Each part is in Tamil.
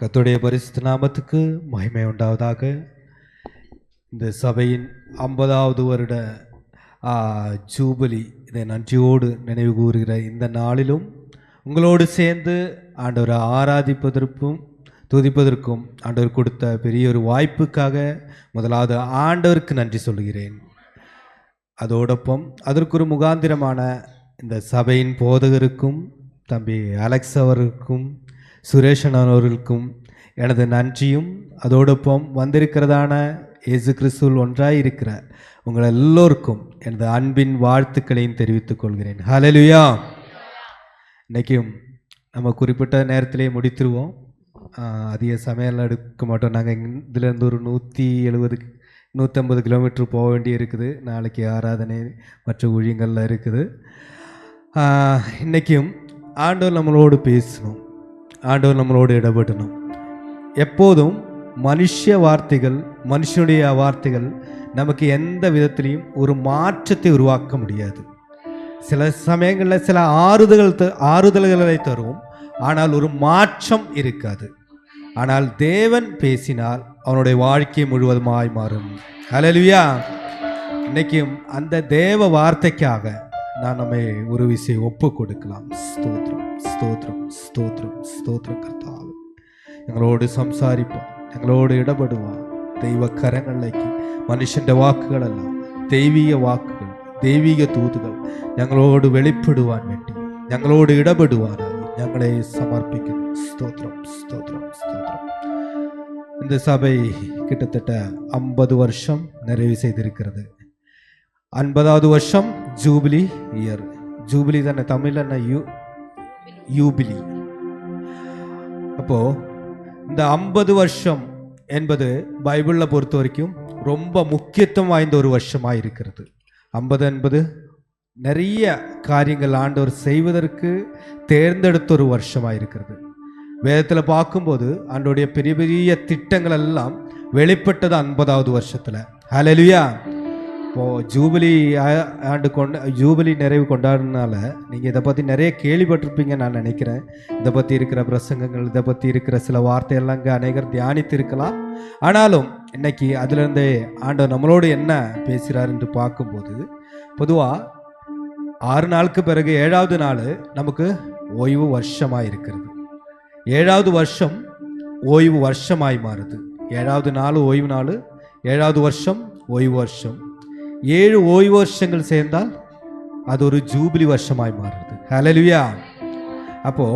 கத்துடைய பரிசு நாமத்துக்கு மகிமை உண்டாவதாக. இந்த சபையின் ஐம்பதாவது வருட ஜூபலி இதை நன்றியோடு நினைவு கூறுகிற இந்த நாளிலும் உங்களோடு சேர்ந்து ஆண்டவரை ஆராதிப்பதற்கும் துதிப்பதற்கும் ஆண்டவர் கொடுத்த பெரிய ஒரு வாய்ப்புக்காக முதலாவது ஆண்டவருக்கு நன்றி சொல்கிறேன் அதோடொപ്പം அதற்கு ஒரு முகாந்திரமான இந்த சபையின் போதகருக்கும் தம்பி அலெக்ஸ் அவருக்கும் சுரேஷன் அவர்களுக்கும் எனது நன்றியும் அதோடொപ്പം வந்திருக்கிறதான இயேசு கிறிஸ்துவில் ஒன்றாக இருக்கிற உங்கள் எல்லோருக்கும் எனது அன்பின் வாழ்த்துக்களையும் தெரிவித்துக் கொள்கிறேன். ஹலலுயா இன்றைக்கும் நம்ம குறிப்பிட்ட நேரத்திலே முடித்துருவோம். அதிக சமையல் எடுக்க மாட்டோம். நாங்கள் இதுலேருந்து ஒரு நூற்றி எழுபது நூற்றம்பது கிலோமீட்டர் போக வேண்டி இருக்குது நாளைக்கு ஆராதனை மற்ற ஊழியங்களில் இருக்குது. இன்றைக்கும் இன்னைக்கும் ஆண்டவர் நம்மளோடு பேசணும். ஆண்டவர் நம்மளோடு இடப்படணும் எப்போதும் மனுஷ வார்த்தைகள் மனுஷனுடைய வார்த்தைகள் நமக்கு எந்த விதத்திலையும் ஒரு மாற்றத்தை உருவாக்க முடியாது. சில சமயங்களில் சில ஆறுதல்கள் த- ஆறுதல்களை தரும் ஆனால் ஒரு மாற்றம் இருக்காது. ஆனால் தேவன் பேசினால் அவனுடைய வாழ்க்கை முழுவதுமாய் மாறும். ஹalleluya. இன்னைக்கும் அந்த தேவ வார்த்தைக்காக நான் நம்மை ஒரு விஷயம் ஒப்பு கொடுக்கலாம் ஸ்தோத்திரம் ஸ்தோத்திரம் ஸ்தோத்திரம் ஸ்தோத்திரம் கர்த்தாவே ഞങ്ങളോട് സംസാരിപ്പാൻ ഞങ്ങളോട് ഇടപെടുവാൻ ദൈവ കരങ്ങളിലേക്ക് മനുഷ്യൻ്റെ വാക്കുകളല്ല ദൈവീക വാക്കുകൾ ദൈവിക തൂതുകൾ ഞങ്ങളോട് വെളിപ്പെടുവാൻ വേണ്ടി ഞങ്ങളോട് ഇടപെടുവാനായി ഞങ്ങളെ സമർപ്പിക്കുന്നു സ്തോത്രം സ്തോത്രം സ്തോത്രം இந்த சபை கிட்டத்தட்ட ஐம்பது வருஷம் நிறைவு செய்திருக்கிறது ஐம்பதாவது வருஷம் ஜூபிலி இயர் ஜூபிலி தானே தமிழ்ல என்ன யூ யூபிலி. அப்போ இந்த ஐம்பது வருஷம் என்பது பைபிளில் பொறுத்த வரைக்கும் ரொம்ப முக்கியத்துவம் வாய்ந்த ஒரு வருஷமாக இருக்கிறது. ஐம்பது என்பது நிறைய காரியங்கள் ஆண்டவர் செய்வதற்கு தேர்ந்தெடுத்த ஒரு வருஷமாக இருக்கிறது. வேதத்தில் பார்க்கும்போது ஆண்டோடைய பெரிய பெரிய திட்டங்கள் எல்லாம் வெளிப்பட்டது ஐம்பதாவது வருஷத்தில். ஹalleluya இப்போது ஜூபிலி ஆ- ஆண்டு கொண்ட ஜூபிலி நிறைவு கொண்டாடுனால நீங்கள் இதை பற்றி நிறைய கேள்விப்பட்டிருப்பீங்கன்னு நான் நினைக்கிறேன். இதை பற்றி இருக்கிற பிரசங்கங்கள் இதை பற்றி இருக்கிற சில வார்த்தையெல்லாம் இங்கே அநேகர் தியானித்து இருக்கலாம் ஆனாலும் இன்னைக்கு அதுலேருந்தே ஆண்டவர் நம்மளோடு என்ன பேசுகிறார் என்று பார்க்கும்போது பொதுவாக ஆறு நாளுக்கு பிறகு ஏழாவது நாள் நமக்கு ஓய்வு வருஷமாக இருக்கிறது. ஏழாவது வருஷம் ஓய்வு வருஷமாய் மாறுது. ஏழாவது நாள் ஓய்வு நாள் ஏழாவது வருஷம் ஓய்வு வருஷம். ஏழு ஓய்வு வருஷங்கள் சேர்ந்தால் அது ஒரு ஜூபிலி வருஷமாய் மாறுது. ஹalleluya அப்போ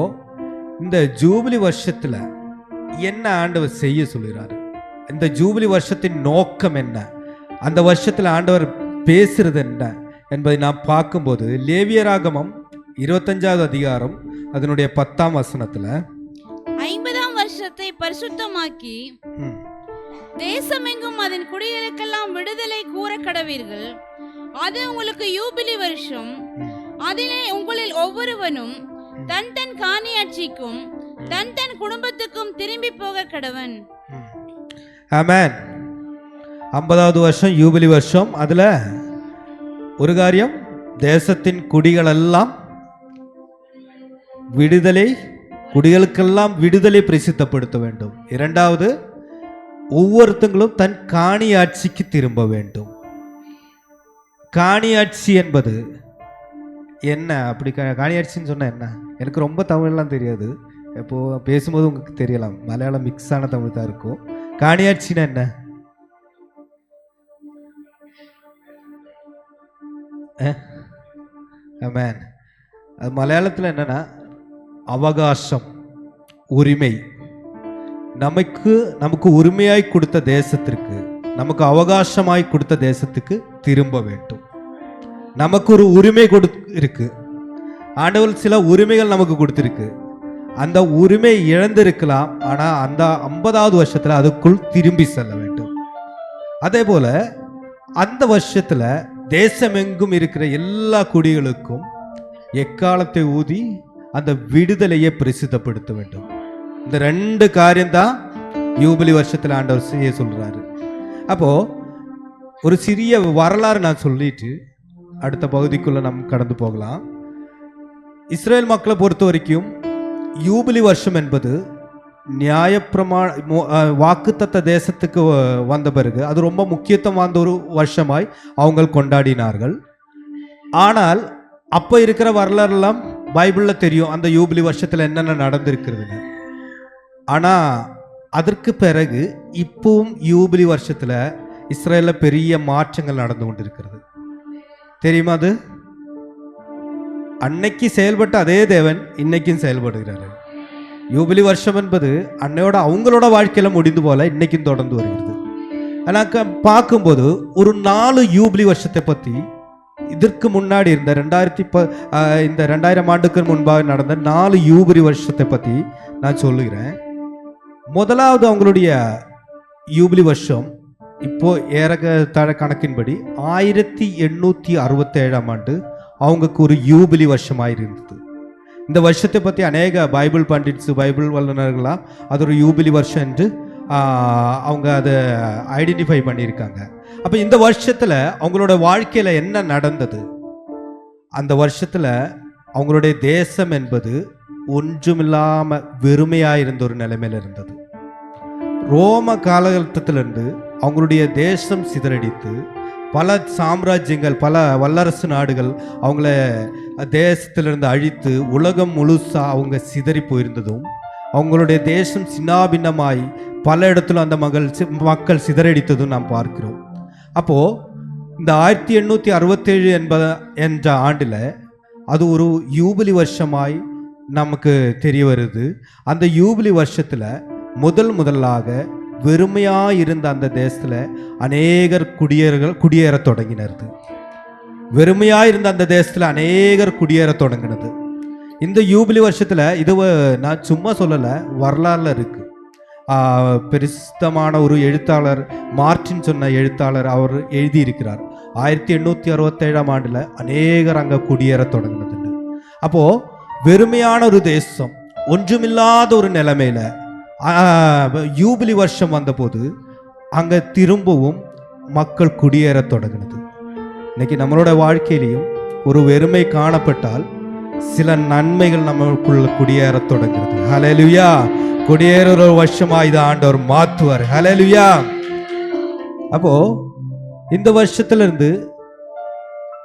இந்த ஜூபிலி வருஷத்துல என்ன ஆண்டவர் செய்ய சொல்கிறாரு இந்த ஜூபிலி வருஷத்தின் நோக்கம் என்ன? அந்த வருஷத்துல ஆண்டவர் பேசுறது என்ன? என்பதை நாம் பார்க்கும்போது லேவியராகமம் இருபத்தஞ்சாவது அதிகாரம் அதனுடைய பத்தாம் வசனத்துல ஐம்பதாம் வருஷத்தை பரிசுத்தமாக்கி தேசமெங்கும் அதன் குடிகளுக்கெல்லாம் விடுதலை கூற கடவீர்கள். அது உங்களுக்கு யூபிலி வருஷம். அதிலே உங்களில் ஒவ்வொருவனும் தன் தன் காணியாட்சிக்கும் தன் தன் குடும்பத்துக்கும் திரும்பி போக கடவன். ஆமென். ஐம்பதாவது வருஷம் யூபிலி வருஷம். அதுல ஒரு காரியம் தேசத்தின் குடிகளெல்லாம் விடுதலை குடிகளுக்கெல்லாம் விடுதலை பிரசித்தப்படுத்த வேண்டும். இரண்டாவது ஒவ்வொருத்தங்களும் தன் காணி ஆட்சிக்கு திரும்ப வேண்டும். காணி ஆட்சி என்பது என்ன? அப்படி கா- சொன்னால் என்ன? எனக்கு ரொம்ப தமிழ்லாம் தெரியாது. இப்போது பேசும்போது உங்களுக்கு தெரியலாம். மலையாளம் மிக்ஸ் ஆன தமிழ் தான் இருக்கும். காணியாட்சின்னா என்ன? மேன் அது மலையாளத்தில் என்னென்னா அவகாசம் உரிமை. நமக்கு நமக்கு உரிமையாய் கொடுத்த தேசத்திற்கு நமக்கு அவகாசமாய் கொடுத்த தேசத்துக்கு திரும்ப வேண்டும். நமக்கு ஒரு உரிமை கொடு இருக்கு. ஆண்டவர் சில உரிமைகள் நமக்கு கொடுத்துருக்கு. அந்த உரிமை இழந்திருக்கலாம் ஆனால் அந்த ஐம்பதாவது வருஷத்தில் அதுக்குள் திரும்பி செல்ல வேண்டும். அதே போல அந்த வருஷத்தில் தேசமெங்கும் இருக்கிற எல்லா குடிகளுக்கும் எக்காலத்தை ஊதி அந்த விடுதலையை பிரசித்தப்படுத்த வேண்டும். இந்த ரெண்டு காரியம்தான் யூபிலி வருஷத்தில் ஆண்டவர் செய்ய சொல்கிறாரு அப்போது ஒரு சிறிய வரலாறு நான் சொல்லிட்டு அடுத்த பகுதிக்குள்ளே நம்ம கடந்து போகலாம். இஸ்ரேல் மக்களை பொறுத்த வரைக்கும் யூபிலி வருஷம் என்பது நியாயப்பிரமா வாக்குத்தத்த தேசத்துக்கு வ- வந்த பிறகு அது ரொம்ப முக்கியத்துவம் வாய்ந்த ஒரு வருஷமாய் அவங்க கொண்டாடினார்கள். ஆனால் அப்போ இருக்கிற வரலாறுலாம் பைபிளில் தெரியும் அந்த யூபிலி வருஷத்தில் என்னென்ன நடந்திருக்கிறதுன்னு. ஆனால் அதற்கு பிறகு இப்பவும் யூபிலி வருஷத்தில் இஸ்ரேலில் பெரிய மாற்றங்கள் நடந்து கொண்டிருக்கிறது. தெரியுமா அது? அன்னைக்கு செயல்பட்ட அதே தேவன் இன்னைக்கும் செயல்படுகிறாரு. யூபிலி வருஷம் என்பது அன்னையோட அவங்களோட வாழ்க்கையில் முடிந்து போல இன்னைக்கும் தொடர்ந்து வருகிறது. ஆனால் பார்க்கும்போது ஒரு நாலு யூபிலி வருஷத்தை பற்றி இதற்கு முன்னாடி இருந்த ரெண்டாயிரத்தி ப இந்த ரெண்டாயிரம் ஆண்டுக்கு முன்பாக நடந்த நாலு யூபிலி வருஷத்தை பற்றி நான் சொல்லுகிறேன். முதலாவது அவங்களுடைய யூபிலி வருஷம். இப்போ ஏறத்தாழ கணக்கின்படி ஆயிரத்தி எண்ணூற்றி அறுபத்தேழாம் ஆண்டு அவங்களுக்கு ஒரு யூபிலி வருஷமாக இருந்தது. இந்த வருஷத்தை பற்றி அநேக பைபிள் பண்டிட்ஸ் பைபிள் வல்லுநர்களாக அது ஒரு யூபிலி வருஷம் என்று அவங்க அதை ஐடென்டிஃபை பண்ணியிருக்காங்க. அப்போ இந்த வருஷத்தில் அவங்களோட வாழ்க்கையில் என்ன நடந்தது? அந்த வருஷத்தில் அவங்களுடைய தேசம் என்பது ஒன்றுமில்லாமல் வெறுமையாக இருந்த ஒரு நிலைமையில் இருந்தது. ரோம காலகட்டத்திலிருந்து அவங்களுடைய தேசம் சிதறடித்து பல சாம்ராஜ்யங்கள் பல வல்லரசு நாடுகள் அவங்கள தேசத்திலிருந்து அழித்து உலகம் முழுசா அவங்க சிதறி போயிருந்ததும் அவங்களுடைய தேசம் சின்னாபின்னமாய் பல இடத்துல அந்த மகள் சி- மக்கள் சிதறடித்ததும் நாம் பார்க்கிறோம். அப்போ இந்த ஆயிரத்தி எண்ணூற்றி அறுபத்தேழு என்ப என்ற ஆண்டில் அது ஒரு யூபிலி வருஷமாய் நமக்கு தெரிய வருது. அந்த யூபிலி வருஷத்தில் முதல் முதலாக வெறுமையாக இருந்த அந்த தேசத்தில் அநேகர் குடியேறுகள் குடியேற தொடங்கினது. வெறுமையாக இருந்த அந்த தேசத்தில் அநேகர் குடியேற தொடங்கினது. இந்த யூபிலி வருஷத்தில் இது நான் சும்மா சொல்லலை வரலாறுல இருக்குது ஆஹ், பிரசித்தமான ஒரு எழுத்தாளர் மார்டின் சொன்ன எழுத்தாளர் அவர் எழுதியிருக்கிறார். ஆயிரத்தி எண்ணூற்றி அறுபத்தேழாம் ஆண்டில் அநேகர் அங்கே குடியேற தொடங்கினது அப்போது வெறுமையான ஒரு தேசம் ஒன்றுமில்லாத ஒரு நிலைமையில யூபிலி வருஷம் வந்தபோது அங்கே திரும்பவும் மக்கள் குடியேற தொடங்கினது. இன்னைக்கு நம்மளோட வாழ்க்கையிலையும் ஒரு வெறுமை காணப்பட்டால் சில நன்மைகள் நமக்குள்ள குடியேற தொடங்குறது ஹலலுயா குடியேற ஒரு வருஷமா இது ஆண்டவர் மாத்துவார் ஹலலுயா அப்போ இந்த வருஷத்துல இருந்து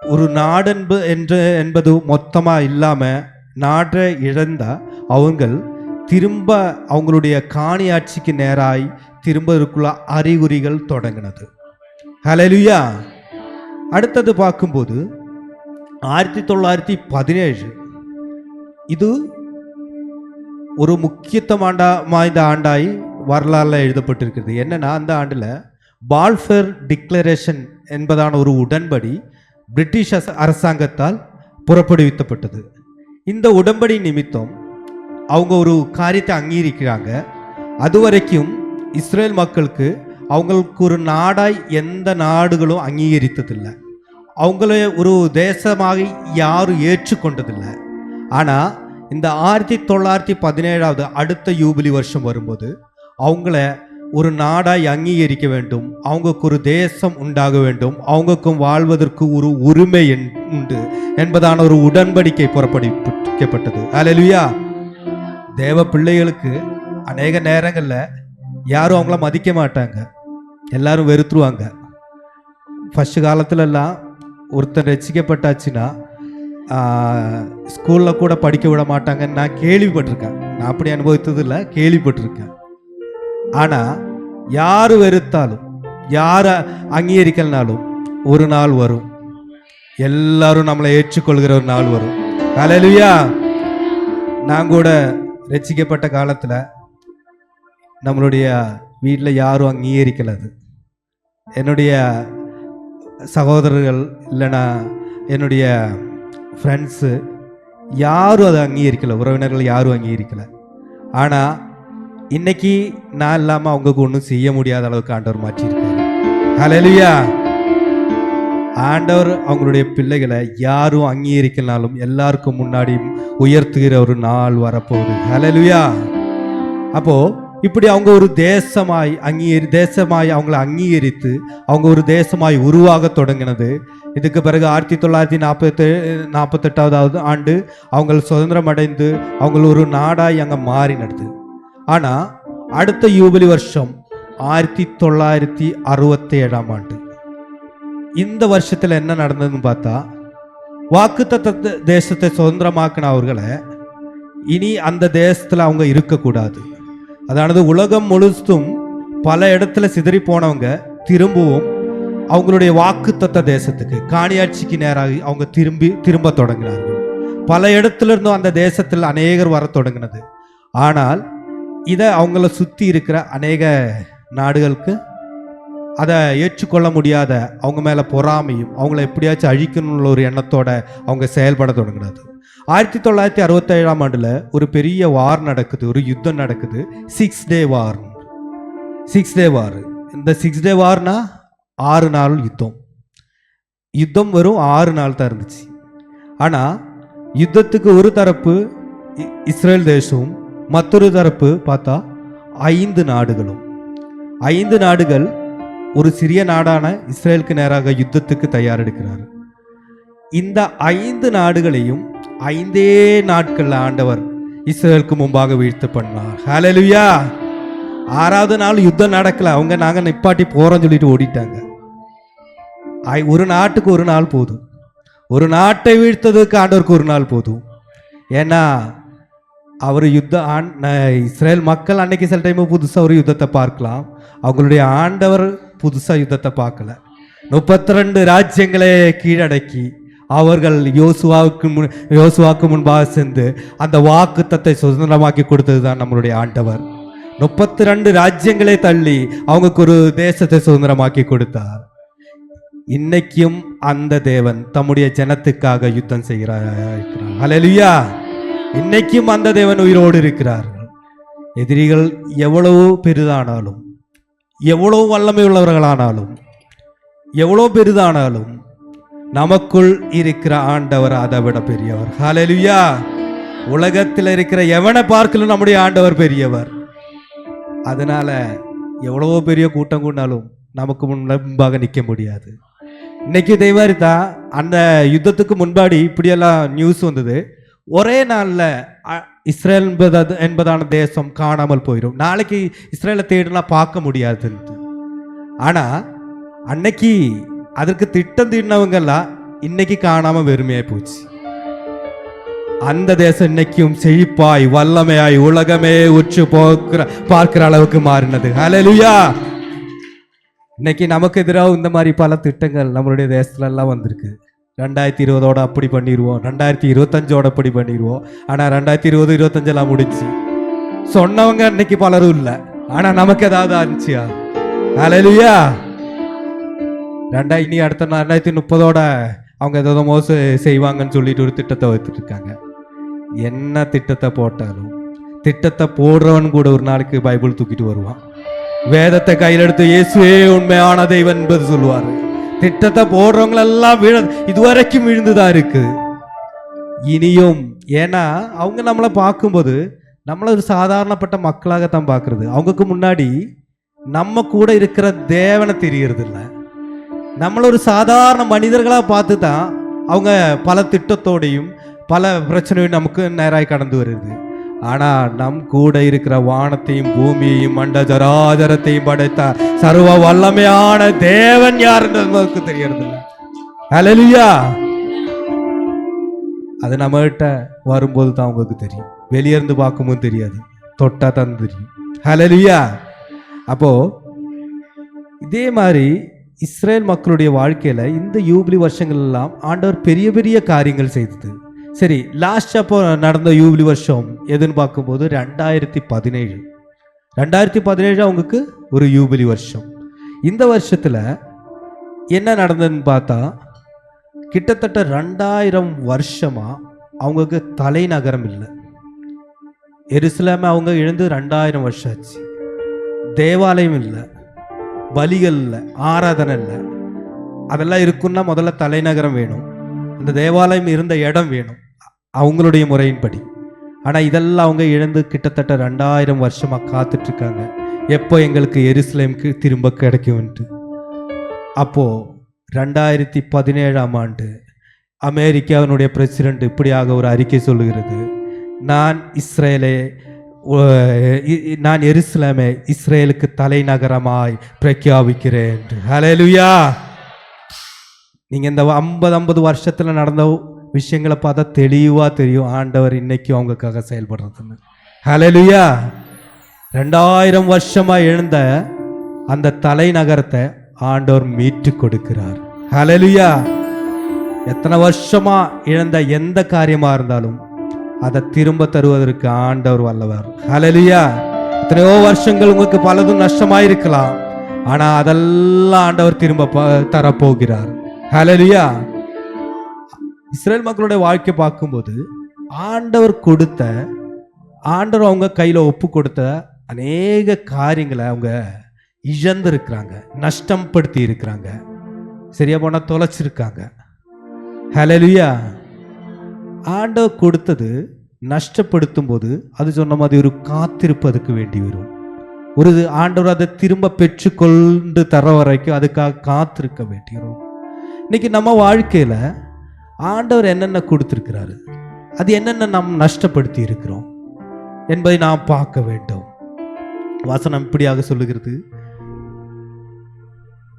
ஒரு நாடு என்று என்பது மொத்தமா இல்லாம நாட்டை இழந்த அவங்கள் திரும்ப அவங்களுடைய காணி ஆட்சிக்கு நேராய் திரும்ப இருக்குள்ள அறிகுறிகள் தொடங்கினது. ஹலலுயா அடுத்தது பார்க்கும்போது ஆயிரத்தி தொள்ளாயிரத்தி பதினேழு. இது ஒரு முக்கியத்துவம் வாய்ந்த ஆண்டாய் வரலாறுல எழுதப்பட்டிருக்கிறது. என்னன்னா அந்த ஆண்டில் பால்ஃபேர் டிக்ளரேஷன் என்பதான ஒரு உடன்படி பிரிட்டிஷ் அரசாங்கத்தால் புறப்படுவிக்கப்பட்டது. இந்த உடம்படி நிமித்தம் அவங்க ஒரு காரியத்தை அங்கீகரிக்கிறாங்க. அது வரைக்கும் இஸ்ரேல் மக்களுக்கு அவங்களுக்கு ஒரு நாடாய் எந்த நாடுகளும் அங்கீகரித்ததில்லை. அவங்கள ஒரு தேசமாக யாரும் ஏற்றுக்கொண்டதில்லை. ஆனால் இந்த ஆயிரத்தி தொள்ளாயிரத்தி பதினேழாவது அடுத்த யூபிலி வருஷம் வரும்போது அவங்கள ஒரு நாடாய் அங்கீகரிக்க வேண்டும். அவங்களுக்கு ஒரு தேசம் உண்டாக வேண்டும். அவங்களுக்கும் வாழ்வதற்கு ஒரு உரிமை என்- உண்டு என்பதான ஒரு உடன்படிக்கை புறப்படுவிக்கப்பட்டது. அலலுயா தேவ பிள்ளைகளுக்கு அநேக நேரங்களில் யாரும் அவங்கள மதிக்க மாட்டாங்க. எல்லாரும் வெறுத்துருவாங்க. ஃபஸ்ட்டு காலத்துலலாம் ஒருத்தர் ரசிக்கப்பட்டாச்சுன்னா ஸ்கூலில் கூட படிக்க விட மாட்டாங்கன்னு நான் கேள்விப்பட்டிருக்கேன். நான் அப்படி அனுபவித்ததில்லை கேள்விப்பட்டிருக்கேன். ஆனால் யார் வெறுத்தாலும் யாரை அங்கீகரிக்கலனாலும் ஒரு நாள் வரும். எல்லாரும் நம்மளை ஏற்றுக்கொள்கிற ஒரு நாள் வரும். ஹalleluya நான் கூட ரசிக்கப்பட்ட காலத்தில் நம்மளுடைய வீட்டில் யாரும் அங்கீகரிக்கல அது. என்னுடைய சகோதரர்கள் இல்லைனா என்னுடைய ஃப்ரெண்ட்ஸு யாரும் அதை அங்கீகரிக்கலை. உறவினர்கள் யாரும் அங்கீகரிக்கலை. ஆனால் இன்னைக்கு நான் இல்லாமல் அவங்களுக்கு ஒன்றும் செய்ய முடியாத அளவுக்கு ஆண்டவர் மாற்றியிருக்காரு. ஹalleluya ஆண்டவர் அவங்களுடைய பிள்ளைகளை யாரும் அங்கீகரிக்கனாலும் எல்லாருக்கும் முன்னாடியும் உயர்த்துகிற ஒரு நாள் வரப்போகுது. ஹலலுயா அப்போ இப்படி அவங்க ஒரு தேசமாய் அங்கீகரி தேசமாய் அவங்கள அங்கீகரித்து அவங்க ஒரு தேசமாய் உருவாக தொடங்கினது. இதுக்கு பிறகு ஆயிரத்தி தொள்ளாயிரத்தி நாற்பத்தி நாற்பத்தெட்டாவது ஆண்டு அவங்க சுதந்திரம் அடைந்து அவங்க ஒரு நாடாய் அங்கே மாறி நடத்துது ஆனால் அடுத்த யூபிலி வருஷம் ஆயிரத்தி தொள்ளாயிரத்தி அறுபத்தி ஏழாம் ஆண்டு. இந்த வருஷத்தில் என்ன நடந்ததுன்னு பார்த்தா வாக்குத்தத்த தேசத்தை சுதந்திரமாக்கின அவர்களை இனி அந்த தேசத்தில் அவங்க இருக்கக்கூடாது. அதானது உலகம் முழுசும் பல இடத்துல சிதறி போனவங்க திரும்பவும் அவங்களுடைய வாக்குத்தத்த தேசத்துக்கு காணியாட்சிக்கு நேராக அவங்க திரும்பி திரும்ப தொடங்கினார்கள். பல இடத்துல இருந்தும் அந்த தேசத்தில் அநேகர் வர தொடங்கினது. ஆனால் இதை அவங்கள சுற்றி இருக்கிற அநேக நாடுகளுக்கு அதை ஏற்றுக்கொள்ள முடியாத அவங்க மேலே பொறாமையும் அவங்கள எப்படியாச்சும் அழிக்கணும்னு ஒரு எண்ணத்தோட அவங்க செயல்பட தொடங்கினது ஆயிரத்தி தொள்ளாயிரத்தி அறுபத்தேழாம் ஆண்டில் ஒரு பெரிய வார் நடக்குது ஒரு யுத்தம் நடக்குது. சிக்ஸ் டே வார் சிக்ஸ் டே வார் இந்த சிக்ஸ் டே வார்னா ஆறு நாள் யுத்தம். யுத்தம் வெறும் ஆறு நாள் தான் இருந்துச்சு. ஆனால் யுத்தத்துக்கு ஒரு தரப்பு இஸ்ரேல் தேசமும் மற்றொரு தரப்பு பார்த்தா ஐந்து நாடுகளும். ஐந்து நாடுகள் ஒரு சிறிய நாடான இஸ்ரேலுக்கு நேராக யுத்தத்துக்கு தயாரெடுக்கிறார். இந்த ஐந்து நாடுகளையும் ஐந்தே நாட்களில் ஆண்டவர் இஸ்ரேலுக்கு முன்பாக வீழ்த்து பண்ணார். ஹாலலுவியா ஆறாவது நாள் யுத்தம் நடக்கல. அவங்க நாங்கள் நிப்பாட்டி போகிறோன்னு சொல்லிட்டு ஓடிட்டாங்க. ஐ- ஒரு நாட்டுக்கு ஒரு நாள் போதும். ஒரு நாட்டை வீழ்த்ததுக்கு ஆண்டவருக்கு ஒரு நாள் போதும். ஏன்னா அவர் யுத்த ஆண் இஸ்ரேல் மக்கள் அன்னைக்கு சில டைம் புதுசாக ஒரு யுத்தத்தை பார்க்கலாம். அவங்களுடைய ஆண்டவர் புதுசாக யுத்தத்தை பார்க்கல. முப்பத்தி ரெண்டு ராஜ்யங்களை கீழடக்கி அவர்கள் யோசுவாவுக்கு முன் யோசுவாவுக்கு முன்பாக சென்று அந்த வாக்குத்தத்தை சுதந்திரமாக்கி கொடுத்தது தான் நம்மளுடைய ஆண்டவர். முப்பத்தி ரெண்டு ராஜ்யங்களை தள்ளி அவங்களுக்கு ஒரு தேசத்தை சுதந்திரமாக்கி கொடுத்தார். இன்னைக்கும் அந்த தேவன் தம்முடைய ஜனத்துக்காக யுத்தம் செய்கிறார். ஹalleluya. இன்னைக்கும் அந்த தேவன் உயிரோடு இருக்கிறார்கள் எதிரிகள் எவ்வளவோ பெரிதானாலும் எவ்வளோ வல்லமை உள்ளவர்களானாலும் எவ்வளோ பெரிதானாலும் நமக்குள் இருக்கிற ஆண்டவர் அதை விட பெரியவர். ஹalleluya உலகத்தில் இருக்கிற எவனை பார்க்கலும் நம்முடைய ஆண்டவர் பெரியவர். அதனால எவ்வளவோ பெரிய கூட்டம் கூடினாலும் நமக்கு முன்பாக நிற்க முடியாது. இன்னைக்கு தெய்வாரி தான் அந்த யுத்தத்துக்கு முன்பாடி இப்படியெல்லாம் நியூஸ் வந்தது. ஒரே நாளில் இஸ்ரேல் என்பது என்பதான தேசம் காணாமல் போயிடும் நாளைக்கு இஸ்ரேலை தேடலாம் பார்க்க முடியாதுன்ட்டு. ஆனால் அன்னைக்கு அதற்கு திட்டம் தீடினவங்கெல்லாம் இன்னைக்கு காணாமல் வெறுமையாய் போச்சு. அந்த தேசம் இன்னைக்கும் செழிப்பாய் வல்லமையாய் உலகமே உற்று போக்குற பார்க்கிற அளவுக்கு மாறினது. ஹலலுயா இன்னைக்கு நமக்கு எதிராக இந்த மாதிரி பல திட்டங்கள் நம்மளுடைய தேசத்துலலாம் வந்திருக்கு. ரெண்டாயிரத்தி இருபதோட அப்படி பண்ணிடுவோம் ரெண்டாயிரத்தி இருபத்தஞ்சோட அப்படி பண்ணிடுவோம் ஆனால் ரெண்டாயிரத்தி இருபது இருபத்தஞ்செல்லாம் முடிச்சு சொன்னவங்க அன்னைக்கு பலரும் இல்லை. ஆனால் நமக்கு ஏதாவது ஆரம்பிச்சியா? ஹalleluya ரெண்டா இனி அடுத்த ரெண்டாயிரத்தி முப்பதோட அவங்க ஏதாவது மோசம் செய்வாங்கன்னு சொல்லிட்டு ஒரு திட்டத்தை வைத்துட்டு இருக்காங்க. என்ன திட்டத்தை போட்டாலும் திட்டத்தை போடுறவன் கூட ஒரு நாளைக்கு பைபிள் தூக்கிட்டு வருவான். வேதத்தை கையில் எடுத்து இயேசுவே உண்மையான தெய்வம் என்பது சொல்லுவார். திட்டத்தை போடுறவங்களெல்லாம் விழ இதுவரைக்கும் விழுந்துதான் இருக்கு? இனியும் ஏன்னா அவங்க நம்மளை பார்க்கும்போது நம்மளை ஒரு சாதாரணப்பட்ட மக்களாகத்தான் பார்க்கறது. அவங்களுக்கு முன்னாடி நம்ம கூட இருக்கிற தேவனை தெரியறது இல்லை நம்மள ஒரு சாதாரண மனிதர்களாக பார்த்து தான் அவங்க பல திட்டத்தோடையும் பல பிரச்சனையும் நமக்கு நேராக கடந்து வருது. ஆனால் நம் கூட இருக்கிற வானத்தையும் பூமியையும் மண்ட ஜராஜரத்தையும் படைத்த சர்வ வல்லமையான தேவன் யாருன்னு நமக்கு தெரியறதில்ல ஹalleluya. அது நம்மகிட்ட வரும்போது தான் உங்களுக்கு தெரியும். வெளியே இருந்து பார்க்கும்போது தெரியாது. தொட்டா தான் தெரியும். ஹலலியா அப்போ இதே மாதிரி இஸ்ரேல் மக்களுடைய வாழ்க்கையில இந்த யூபிலி வருஷங்கள் எல்லாம் ஆண்டவர் பெரிய பெரிய காரியங்கள் செய்தது. சரி லாஸ்ட் அப்போ நடந்த யூபிலி வருஷம் எதுன்னு பார்க்கும்போது ரெண்டாயிரத்தி பதினேழு. ரெண்டாயிரத்தி பதினேழு அவங்களுக்கு ஒரு யூபிலி வருஷம். இந்த வருஷத்தில் என்ன நடந்ததுன்னு பார்த்தா கிட்டத்தட்ட ரெண்டாயிரம் வருஷமாக அவங்களுக்கு தலைநகரம் இல்லை. எருசலேமை அவங்க இழந்து ரெண்டாயிரம் வருஷம் ஆச்சு. தேவாலயம் இல்லை பலிகள் இல்லை ஆராதனை இல்லை. அதெல்லாம் இருக்குன்னா முதல்ல தலைநகரம் வேணும். அந்த தேவாலயம் இருந்த இடம் வேணும். அவங்களுடைய முறையின்படி. ஆனால் இதெல்லாம் அவங்க இழந்து கிட்டத்தட்ட ரெண்டாயிரம் வருஷமாக காத்துட்ருக்காங்க. எப்போ எங்களுக்கு எருசலேமுக்கு திரும்ப கிடைக்கும்ன்ட்டு. அப்போது ரெண்டாயிரத்தி பதினேழாம் ஆண்டு அமெரிக்காவினுடைய பிரசிடெண்ட் இப்படியாக ஒரு அறிக்கை சொல்லுகிறது. நான் இஸ்ரேலை நான் எருசலேமை இஸ்ரேலுக்கு தலைநகரமாய் பிரഖ്യാപിக்கிறேன் ஹலெலுயா நீங்கள் இந்த ஐம்பது ஐம்பது வருஷத்தில் நடந்த விஷயங்களை பார்த்தா தெளிவாக தெரியும். ஆண்டவர் இன்னைக்கு அவங்களுக்காக செயல்படுறதுன்னு. ஹலலுயா ரெண்டாயிரம் வருஷமாக எழுந்த அந்த தலைநகரத்தை ஆண்டவர் மீட்டு கொடுக்கிறார். ஹலலுயா எத்தனை வருஷமா இழந்த எந்த காரியமா இருந்தாலும் அதை திரும்ப தருவதற்கு ஆண்டவர் வல்லவர். ஹalleluya எத்தனையோ வருஷங்கள் உங்களுக்கு பலதும் நஷ்டமாயிருக்கலாம். ஆனா அதெல்லாம் ஆண்டவர் திரும்ப தரப்போகிறார். ஹலலியா இஸ்ரேல் மக்களுடைய வாழ்க்கை பார்க்கும்போது ஆண்டவர் கொடுத்த ஆண்டவர் அவங்க கையில் ஒப்பு கொடுத்த அநேக காரியங்களை அவங்க இழந்திருக்கிறாங்க நஷ்டம் படுத்தி இருக்கிறாங்க. சரியா போனால் தொலைச்சிருக்காங்க. ஹலலுயா ஆண்டவர் கொடுத்தது நஷ்டப்படுத்தும் போது அது சொன்ன மாதிரி ஒரு காத்திருப்பதுக்கு வேண்டி வரும். ஒரு ஆண்டவர் அதை திரும்ப பெற்றுக்கொண்டு தர வரைக்கும் அதுக்காக காத்திருக்க வேண்டி வரும். இன்னைக்கு நம்ம வாழ்க்கையில் ஆண்டவர் என்னென்ன கொடுத்திருக்கிறாரு? அது என்னென்ன நாம் நஷ்டப்படுத்தி இருக்கிறோம்? என்பதை நாம் பார்க்க வேண்டும். வசனம் இப்படியாக சொல்லுகிறது.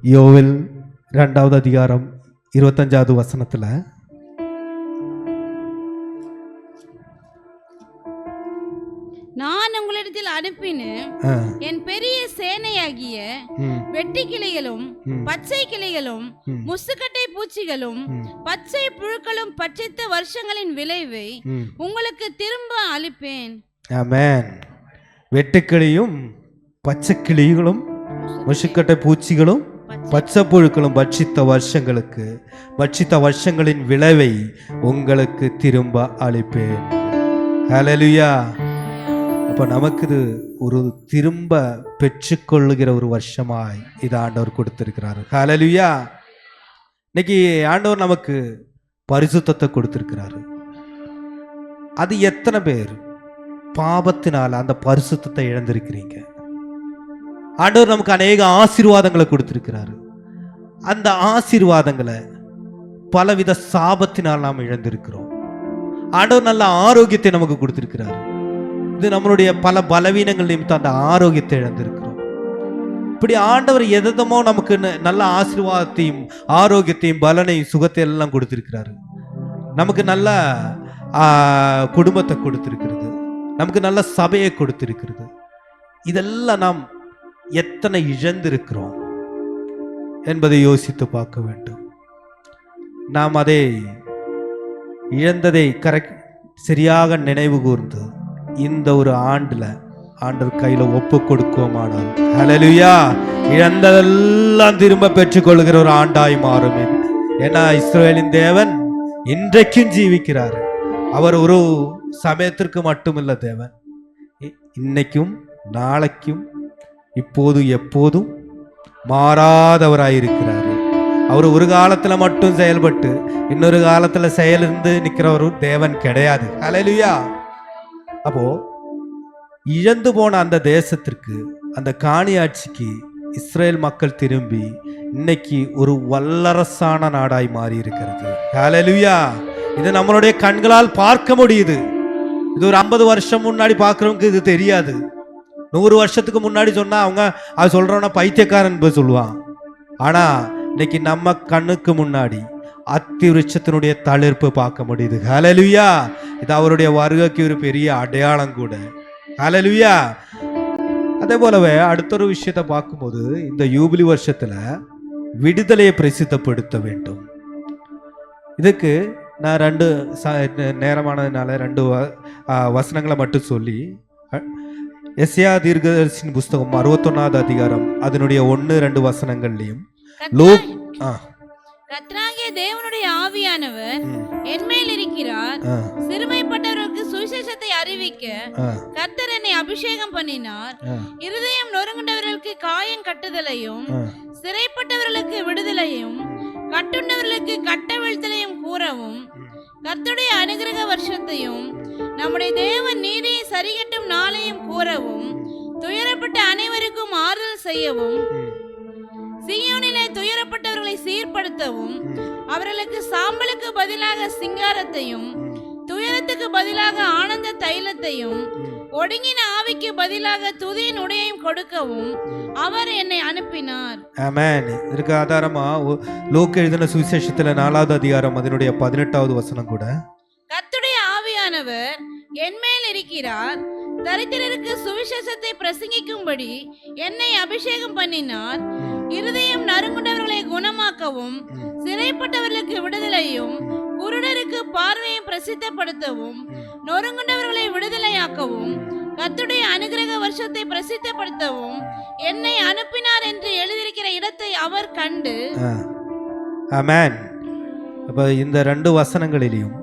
யோவில் ரெண்டாவது அதிகாரம் இருபத்தஞ்சாவது வசனத்துல நான் உங்களிடத்தில் அனுப்பின ஆ, என் பெரிய சேனையாகிய வெட்டி கிளைகளும் பச்சை கிளைகளும் முசுக்கட்டை பூச்சிகளும் பச்சை புழுக்களும் பட்சித்த வருஷங்களின் விளைவை. உங்களுக்கு திரும்ப அளிப்பேன். ஆமென். வெட்டுக்கிளியும் பச்சை கிளிகளும் முசுக்கட்டை பூச்சிகளும் பச்சை புழுக்களும் பட்சித்த வருஷங்களுக்கு பட்சித்த வருஷங்களின் விளைவை உங்களுக்கு திரும்ப அளிப்பேன். ஹalleluya அப்ப நமக்கு இது ஒரு திரும்ப பெற்றுக்கொள்ளுகிற ஒரு வருஷமாய் இது ஆண்டவர் கொடுத்திருக்கிறார். ஹalleluya. இன்னைக்கு ஆண்டவர் நமக்கு பரிசுத்தத்தை கொடுத்திருக்கிறாரு. அது எத்தனை பேர் பாபத்தினால அந்த பரிசுத்தத்தை இழந்திருக்கிறீங்க? ஆண்டவர் நமக்கு அநேக ஆசீர்வாதங்களை கொடுத்திருக்கிறாரு. அந்த ஆசீர்வாதங்களை பலவித சாபத்தினால் நாம் இழந்திருக்கிறோம். ஆண்டவர் நல்ல ஆரோக்கியத்தை நமக்கு கொடுத்திருக்கிறாரு. இது நம்மளுடைய பல பலவீனங்கள் நிமித்தம் அந்த ஆரோக்கியத்தை இழந்திருக்கிறோம். இப்படி ஆண்டவர் எதமோ நமக்கு நல்ல ஆசீர்வாதத்தையும் ஆரோக்கியத்தையும் பலனையும் சுகத்தை எல்லாம் கொடுத்திருக்கிறாரு. நமக்கு நல்ல குடும்பத்தை கொடுத்திருக்கிறது. நமக்கு நல்ல சபையை கொடுத்திருக்கிறது. இதெல்லாம் நாம் எத்தனை இழந்திருக்கிறோம் என்பதை யோசித்து பார்க்க வேண்டும். நாம் அதை இழந்ததை கரெக்ட் சரியாக நினைவு கூர்ந்து இந்த ஒரு ஆண்டுல ஆண்டவர் கையில ஒப்பு கொடுக்குவோமானால் ஹலலுயா இழந்ததெல்லாம் திரும்ப பெற்றுக்கொள்கிற ஒரு ஆண்டாய் மாறும். ஏன்னா இஸ்ரேலின் தேவன் இன்றைக்கும் ஜீவிக்கிறார். அவர் ஒரு சமயத்திற்கு மட்டுமில்ல தேவன். இ- இன்னைக்கும் நாளைக்கும் இப்போது எப்போதும் மாறாதவராயிருக்கிறார் அவர் ஒரு காலத்துல மட்டும் செயல்பட்டு இன்னொரு காலத்துல செயலிருந்து இருந்து ஒரு தேவன் கிடையாது. ஹalleluya அப்போ இழந்து போன அந்த தேசத்திற்கு அந்த காணி ஆட்சிக்கு இஸ்ரேல் மக்கள் திரும்பி இன்னைக்கு ஒரு வல்லரசான நாடாய் மாறி இருக்கிறது ஹalleluya இது நம்மளுடைய கண்களால் பார்க்க முடியுது. இது ஒரு ஐம்பது வருஷம் முன்னாடி பார்க்குறவங்க இது தெரியாது. நூறு வருஷத்துக்கு முன்னாடி சொன்னால் அவங்க அது சொல்கிறோன்னா பைத்தியக்காரன் போய் சொல்லுவான். ஆனால் இன்னைக்கு நம்ம கண்ணுக்கு முன்னாடி அத்தி விருட்சத்தினுடைய தளிர்ப்பு பார்க்க முடியுது. ஹalleluya இது அவருடைய வருகைக்கு ஒரு பெரிய அடையாளம் கூட. ஹalleluya அதே போலவே அடுத்த ஒரு விஷயத்தை பார்க்கும்போது இந்த யூபிலி வருஷத்துல விடுதலையை பிரசித்தப்படுத்த வேண்டும். இதுக்கு நான் ரெண்டு நேரமானதுனால ரெண்டு வசனங்களை மட்டும் சொல்லி எஸ்யா தீர்க்கதரிசின் புஸ்தகம் அறுபத்தொன்னாவது அதிகாரம் அதனுடைய ஒன்று ரெண்டு வசனங்கள்லையும் லூக் ஆ. தேவனுடைய ஆவியானவர் என்மேல் இருக்கிறார். சிறுமைப்பட்டவர்களுக்கு சுவிசேஷத்தை அறிவிக்க கர்த்தர் என்னை அபிஷேகம் பண்ணினார். இருதயம் நொறுங்குண்டவர்களுக்கு காயம் கட்டுதலையும். சிறைப்பட்டவர்களுக்கு விடுதலையும் கட்டுண்டவர்களுக்கு கட்டவிழ்த்தலையும் கூறவும் கர்த்தருடைய அனுகிரக வருஷத்தையும் நம்முடைய தேவன் நீதியை சரிகட்டும் நாளையும் கூறவும் துயரப்பட்ட அனைவருக்கும் ஆறுதல் செய்யவும் சீயோனிலே துயரப்பட்டவர்களை சீர்படுத்தவும் அவர்களுக்கு சாம்பலுக்கு பதிலாக சிங்காரத்தையும். துயரத்துக்கு பதிலாக ஆனந்த தைல தைலத்தையும் ஒடுங்கின ஆவிக்கு பதிலாக துதியின் உடையையும் கொடுக்கவும் அவர் என்னை அனுப்பினார் ஆமென் இதற்கு ஆதாரமா லூக்கா எழுதின சுவிசேஷத்துல நாலாவது அதிகாரம் அதனுடைய பதினெட்டாவது வசனம் கூட கர்த்தருடைய ஆவியானவர் என்மேல் இருக்கிறார் தரித்திரருக்கு சுவிசேஷத்தை பிரசங்கிக்கும்படி என்னை அபிஷேகம் பண்ணினார். இருதயம் நறுங்குண்டவர்களை குணமாக்கவும் சிறைப்பட்டவர்களுக்கு விடுதலையும் குருடருக்கு பார்வையும் பிரசித்தப்படுத்தவும் நொறுங்குண்டவர்களை விடுதலையாக்கவும் கத்துடைய அனுகிரக வருஷத்தை பிரசித்தப்படுத்தவும் என்னை அனுப்பினார் என்று எழுதியிருக்கிற இடத்தை அவர் கண்டு. அமேன் அப்போ இந்த ரெண்டு வசனங்களிலையும்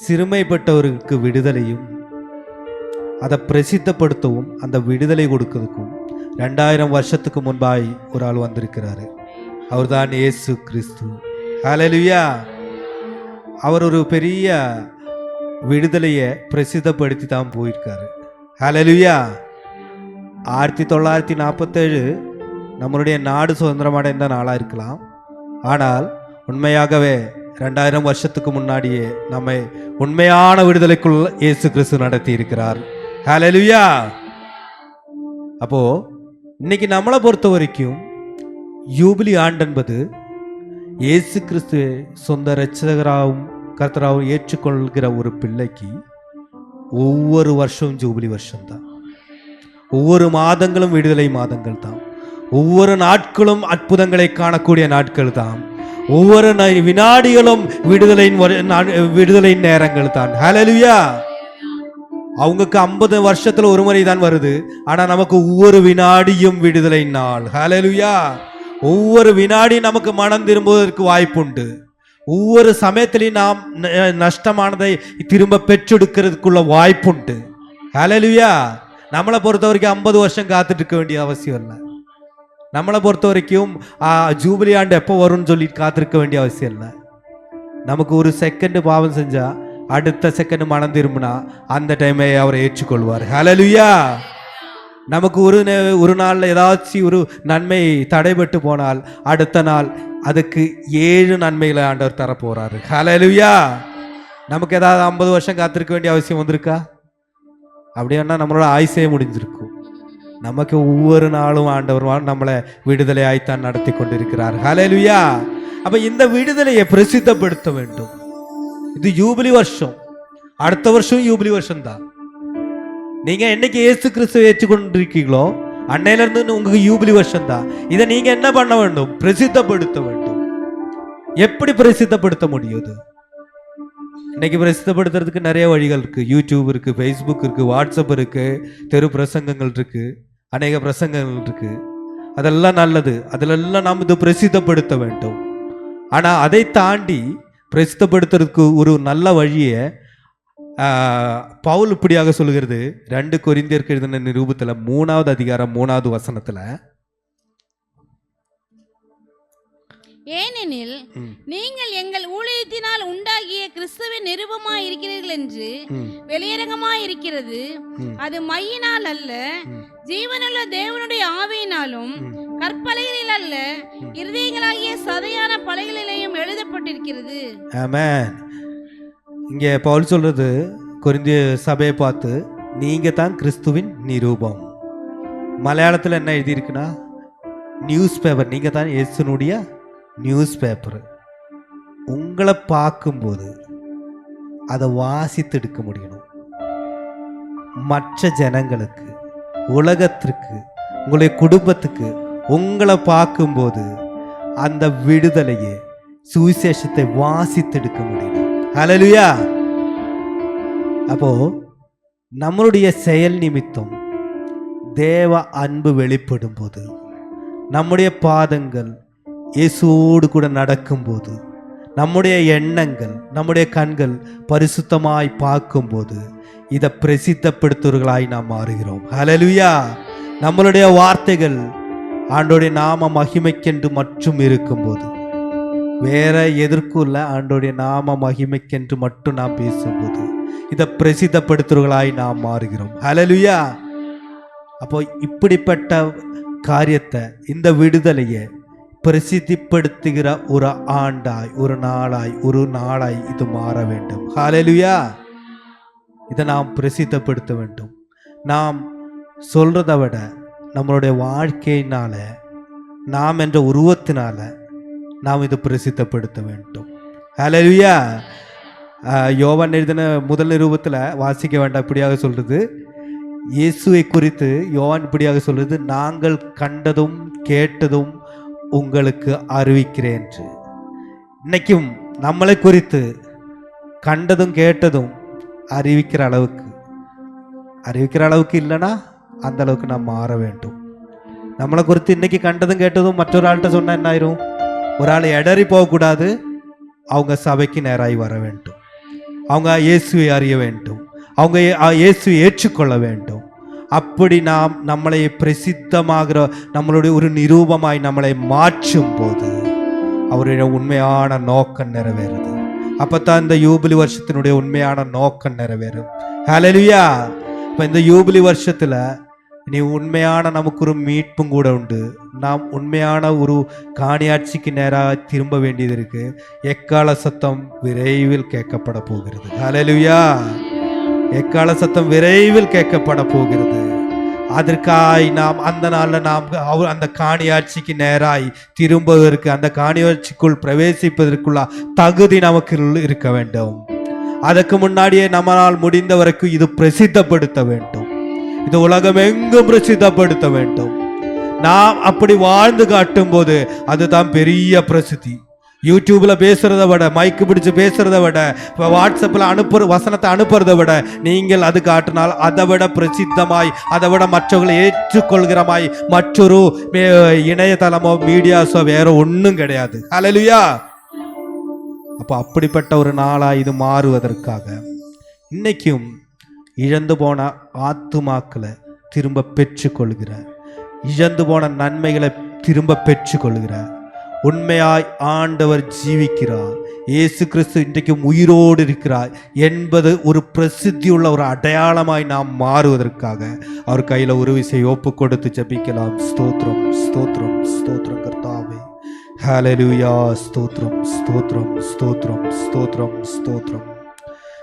சிறுமைப்பட்டவருக்கு விடுதலையும் அதை பிரசித்தப்படுத்தவும் அந்த விடுதலை கொடுக்கிறதுக்கும் ரெண்டாயிரம் வருஷத்துக்கு முன்பாய் ஒரு ஆள் வந்திருக்கிறாரு. அவர்தான் இயேசு கிறிஸ்து. ஹலலுயா அவர் ஒரு பெரிய விடுதலையை பிரசித்தப்படுத்தி தான் போயிருக்காரு. ஹலலுயா ஆயிரத்தி தொள்ளாயிரத்தி நாற்பத்தேழு நம்மளுடைய நாடு சுதந்திரமடைந்த நாளாக இருக்கலாம். ஆனால் உண்மையாகவே ரெண்டாயிரம் வருஷத்துக்கு முன்னாடியே நம்மை உண்மையான விடுதலைக்குள் இயேசு கிறிஸ்து நடத்தி இருக்கிறார் ஹலலுயா அப்போ இன்னைக்கு நம்மளை பொறுத்த வரைக்கும் யூபிலி ஆண்டு என்பது இயேசு கிறிஸ்து சொந்த இரட்சகராகவும் கர்த்தராகவும் ஏற்றுக்கொள்கிற ஒரு பிள்ளைக்கு ஒவ்வொரு வருஷம் ஜூபிலி வருஷம்தான். ஒவ்வொரு மாதங்களும் விடுதலை மாதங்கள் தான் ஒவ்வொரு நாட்களும் அற்புதங்களை காணக்கூடிய நாட்கள் தான் ஒவ்வொரு வினாடிகளும் விடுதலையின் வரு- விடுதலையின் நேரங்கள் தான் ஹலலுயா அவங்களுக்கு ஐம்பது வருஷத்துல ஒரு முறை தான் வருது. ஆனா நமக்கு ஒவ்வொரு வினாடியும் விடுதலை நாள். ஹலலுயா ஒவ்வொரு வினாடி நமக்கு மனம் திரும்புவதற்கு வாய்ப்புண்டு. ஒவ்வொரு சமயத்திலையும் நாம் நஷ்டமானதை திரும்ப பெற்றெடுக்கிறதுக்குள்ள வாய்ப்புண்டு. ஹலலுயா நம்மளை பொறுத்த வரைக்கும் ஐம்பது வருஷம் காத்துட்டு இருக்க வேண்டிய அவசியம் இல்லை. நம்மளை பொறுத்த வரைக்கும் ஜூபிலி ஆண்டு எப்போ வரும்னு சொல்லி காத்திருக்க வேண்டிய அவசியம் இல்லை. நமக்கு ஒரு செகண்ட் பாவம் செஞ்சால் அடுத்த செகண்ட் மனம் திரும்பினா அந்த டைமே அவரை ஏற்றுக்கொள்வார். ஹலலுயா நமக்கு ஒரு நே- ஒரு நாளில் ஏதாச்சும் ஒரு நன்மை தடைபட்டு போனால் அடுத்த நாள் அதுக்கு ஏழு நன்மைகளை ஆண்டவர் தரப்போறாரு. ஹலலுயா நமக்கு ஏதாவது ஐம்பது வருஷம் காத்திருக்க வேண்டிய அவசியம் வந்திருக்கா? அப்படின்னா நம்மளோட ஆயுசே முடிஞ்சிருக்கும். நமக்கு ஒவ்வொரு நாளும் ஆண்டவர் நம்மளை விடுதலையாய்த்தான் நடத்தி கொண்டிருக்கிறார். ஹலலுயா அப்ப இந்த விடுதலையை பிரசித்தப்படுத்த வேண்டும். இது யூபிலி வருஷம். அடுத்த வருஷம் யூபிலி வருஷம் தான் நீங்க என்னைக்கு ஏசு கிறிஸ்துவை ஏற்றுக்கொண்டிருக்கீங்களோ அன்னையில இருந்து உங்களுக்கு யூபிலி வருஷம் தான் இதை நீங்க என்ன பண்ண வேண்டும்? பிரசித்தப்படுத்த வேண்டும். எப்படி பிரசித்தப்படுத்த முடியுது இன்னைக்கு பிரசித்தப்படுத்துறதுக்கு நிறைய வழிகள் இருக்கு. யூடியூப் இருக்கு ஃபேஸ்புக் இருக்கு வாட்ஸ்அப் இருக்கு தெரு பிரசங்கங்கள் இருக்கு அநேக பிரசங்கங்கள் இருக்கு. அதெல்லாம் நல்லது. அதிலெல்லாம் நாம் இது பிரசித்தப்படுத்த வேண்டும். ஆனால் அதை தாண்டி பிரசித்தப்படுத்துறதுக்கு ஒரு நல்ல வழியை பவுல் இப்படியாக சொல்லுகிறது. ரெண்டு கொரிந்தியருக்கு எழுதின நிரூபத்துல மூணாவது அதிகாரம் மூணாவது வசனத்துல ஏனெனில் நீங்கள் எங்கள் ஊழியத்தினால் உண்டாகிய கிறிஸ்துவின் நிருபமாய் இருக்கிறீர்கள் என்று வெளியரங்கமாய் இருக்கிறது அது மையினால் அல்ல ஜீவனுள்ள தேவனுடைய ஆவியினாலும் ம். கற்பலைகளில் அல்ல இருதயங்களாகிய சதையான பலைகளிலேயும் எழுதப்பட்டிருக்கிறது. ஆமென். இங்கே பவுல் சொல்றது குறிந்திய சபையை பார்த்து நீங்க தான் கிறிஸ்துவின் நிரூபம். மலையாளத்தில் என்ன எழுதியிருக்குன்னா நியூஸ் பேப்பர் நீங்க தான் இயேசுனுடைய நியூஸ் பேப்பர். உங்களை பார்க்கும்போது அதை வாசித்து எடுக்க முடியணும். மற்ற ஜனங்களுக்கு உலகத்திற்கு உங்களுடைய குடும்பத்துக்கு உங்களை பார்க்கும்போது அந்த விடுதலையை சுவிசேஷத்தை வாசித்தெடுக்க முடியும். அலலுயா அப்போ நம்மளுடைய செயல் நிமித்தம் தேவ அன்பு வெளிப்படும் போது நம்முடைய பாதங்கள் இயேசுவோடு கூட நடக்கும்போது நம்முடைய எண்ணங்கள் நம்முடைய கண்கள் பரிசுத்தமாய் பார்க்கும்போது இதை பிரசித்தப்படுத்துவர்களாய் நாம் மாறுகிறோம். ஹலலுயா நம்மளுடைய வார்த்தைகள் ஆண்டோடைய நாம மகிமைக்கென்று மட்டும் இருக்கும்போது வேற எதற்கும் இல்லை ஆண்டோடைய நாம மகிமைக்கென்று மட்டும் நாம் பேசும்போது இதை பிரசித்தப்படுத்துவர்களாய் நாம் மாறுகிறோம். ஹலலுயா அப்போ இப்படிப்பட்ட காரியத்தை இந்த விடுதலையை பிரசித்திப்படுத்துகிற ஒரு ஆண்டாய் ஒரு நாளாய் ஒரு நாளாய் இது மாற வேண்டும். ஹாலலுயா இதை நாம் பிரசித்தப்படுத்த வேண்டும். நாம் சொல்றதை விட நம்மளுடைய வாழ்க்கையினால நாம் என்ற உருவத்தினால நாம் இதை பிரசித்தப்படுத்த வேண்டும். ஹalleluya ஆஹ் யோவான் எழுதின முதல் நிரூபத்தில் வாசிக்க வேண்டாம் இப்படியாக சொல்றது. இயேசுவை குறித்து யோவான் இப்படியாக சொல்றது நாங்கள் கண்டதும் கேட்டதும் உங்களுக்கு அறிவிக்கிறேன் என்று. இன்னைக்கும் நம்மளை குறித்து கண்டதும் கேட்டதும் அறிவிக்கிற அளவுக்கு அறிவிக்கிற அளவுக்கு இல்லைன்னா அந்த அளவுக்கு நாம் மாற வேண்டும். நம்மளை குறித்து இன்னைக்கு கண்டதும் கேட்டதும் மற்றொரு ஆள்கிட்ட சொன்னா என்ன ஆயிரும் ஒரு ஆள் இடறி போகக்கூடாது. அவங்க சபைக்கு நேராய் வர வேண்டும். அவங்க இயேசுவை அறிய வேண்டும். அவங்க ஆ, இயேசுவை ஏற்றுக்கொள்ள வேண்டும். அப்படி நாம் நம்மளை பிரசித்தமாகிற நம்மளுடைய ஒரு நிரூபமாய் நம்மளை மாற்றும் போது அவருடைய உண்மையான நோக்கம் நிறைவேறுது. அப்பத்தான் இந்த யூபிலி வருஷத்தினுடைய உண்மையான நோக்கம் நிறைவேறும். ஹalleluya இப்போ இந்த யூபிலி வருஷத்தில் நீ உண்மையான நமக்கு ஒரு மீட்பும் கூட உண்டு. நாம் உண்மையான ஒரு காணியாட்சிக்கு நேராக திரும்ப வேண்டியது இருக்கு. எக்கால சத்தம் விரைவில் கேட்கப்பட போகிறது. ஹalleluya எக்கால சத்தம் விரைவில் கேட்கப்பட போகிறது. அதற்காய் நாம் அந்த நாளில் நாம் அவர் அந்த காணியாட்சிக்கு நேராய் திரும்புவதற்கு அந்த காணியாட்சிக்குள் பிரவேசிப்பதற்குள்ள தகுதி நமக்கு இருக்க வேண்டும். அதற்கு முன்னாடியே நம்மளால் முடிந்த வரைக்கும் இது பிரசித்தப்படுத்த வேண்டும். இது உலகம் எங்கும் பிரசித்தப்படுத்த வேண்டும். நாம் அப்படி வாழ்ந்து காட்டும் போது அதுதான் பெரிய பிரசித்தி. யூடியூப்ல பேசுறத விட மைக்கு பிடிச்சு பேசுறத விட இப்போ வாட்ஸ்அப்பில் அனுப்புற வசனத்தை அனுப்புறத விட நீங்கள் அது காட்டினால் அதை விட பிரசித்தமாய் அதை விட மற்றவர்களை ஏற்றுக்கொள்கிறமாய் மற்றொரு இணையதளமோ மீடியாஸோ வேற ஒன்றும் கிடையாது. அலலுயா அப்போ அப்படிப்பட்ட ஒரு நாளாக இது மாறுவதற்காக இன்னைக்கும் இழந்து போன ஆத்துமாக்களை திரும்ப பெற்றுக்கொள்கிற இழந்து போன நன்மைகளை திரும்ப பெற்றுக்கொள்கிறார். உண்மையாய் ஆண்டவர் ஜீவிக்கிறார். இயேசு கிறிஸ்து இன்றைக்கும் உயிரோடு இருக்கிறார் என்பது ஒரு பிரசித்தியுள்ள ஒரு அடையாளமாய் நாம் மாறுவதற்காக அவர் கையில் ஒரு விசை ஒப்பு கொடுத்து ஜெபிக்கலாம். ஸ்தோத்ரம் ஸ்தோத்ரம் ஸ்தோத்ரம் கர்த்தாவே. ஹalleluya ஸ்தோத்ரம் ஸ்தோத்ரம் ஸ்தோத்ரம் ஸ்தோத்ரம் ஸ்தோத்ரம்